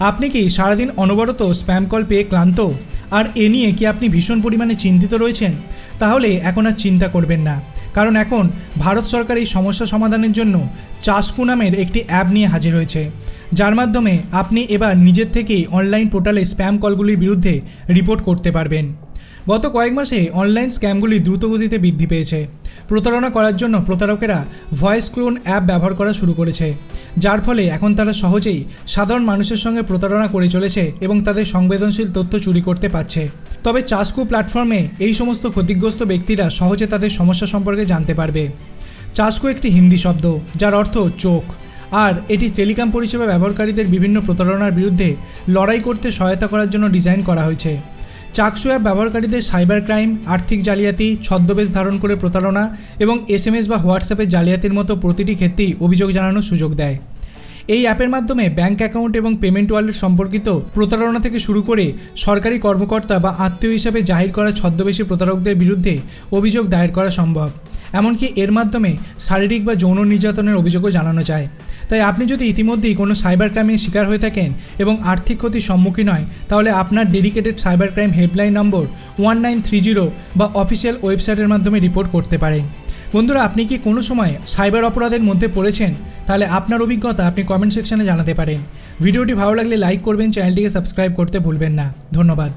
আপনি কি সারাদিন অনবরত স্প্যাম কল পেয়ে ক্লান্ত? আর এ নিয়ে কি আপনি ভীষণ পরিমাণে চিন্তিত রয়েছেন? তাহলে এখন আর চিন্তা করবেন না। কারণ এখন ভারত সরকার এই সমস্যা সমাধানের জন্য চাসকু নামের একটি অ্যাপ নিয়ে হাজির হয়েছে। যার মাধ্যমে আপনি এবার নিজের থেকেই অনলাইন পোর্টালে স্প্যাম কলগুলির বিরুদ্ধে রিপোর্ট করতে পারবেন। গত কয়েক মাসে অনলাইন স্ক্যামগুলি দ্রুতগতিতে বৃদ্ধি পেয়েছে। প্রতারণা করার জন্য প্রতারকেরা ভয়েস ক্লোন অ্যাপ ব্যবহার করা শুরু করেছে, যার ফলে এখন তারা সহজেই সাধারণ মানুষের সঙ্গে প্রতারণা করে চলেছে এবং তাদের সংবেদনশীল তথ্য চুরি করতে পারছে। তবে চাসকু প্ল্যাটফর্মে এই সমস্ত ক্ষতিগ্রস্ত ব্যক্তিরা সহজে তাদের সমস্যা সম্পর্কে জানতে পারবে। চাসকু একটি হিন্দি শব্দ, যার অর্থ চোখ। আর এটি টেলিকম পরিষেবা ব্যবহারকারীদের বিভিন্ন প্রতারণার বিরুদ্ধে লড়াই করতে সহায়তা করার জন্য ডিজাইন করা হয়েছে। চাকসু অ্যাপ ব্যবহারকারীদের সাইবার ক্রাইম, আর্থিক জালিয়াতি, ছদ্মবেশ ধারণ করে প্রতারণা এবং এসএমএস বা হোয়াটসঅ্যাপের জালিয়াতির মতো প্রতিটি ক্ষেত্রেই অভিযোগ জানানোর সুযোগ দেয়। এই অ্যাপের মাধ্যমে ব্যাংক অ্যাকাউন্ট এবং পেমেন্ট ওয়ালেট সম্পর্কিত প্রতারণা থেকে শুরু করে সরকারি কর্মকর্তা বা আত্মীয় হিসাবে জাহির করা ছদ্মবেশী প্রতারকদের বিরুদ্ধে অভিযোগ দায়ের করা সম্ভব। এমনকি এর মাধ্যমে শারীরিক বা যৌন নির্যাতনের অভিযোগও জানানো যায়। তাই আপনি যদি ইতিমধ্যেই কোনো সাইবার ক্রাইমের শিকার হয়ে থাকেন এবং আর্থিক ক্ষতির সম্মুখীন হয়, তাহলে আপনার dedicated cyber crime helpline number one nine three zero বা অফিসিয়াল ওয়েবসাইটের মাধ্যমে রিপোর্ট করতে পারেন। বন্ধুরা, আপনি কি কোনো সময় সাইবার অপরাধের মধ্যে পড়েছেন? তাহলে আপনার অভিজ্ঞতা আপনি কমেন্ট সেকশনে জানাতে পারেন। ভিডিওটি ভালো লাগলে লাইক করবেন চ্যানেলটিকে সাবস্ক্রাইব করতে ভুলবেন না। ধন্যবাদ।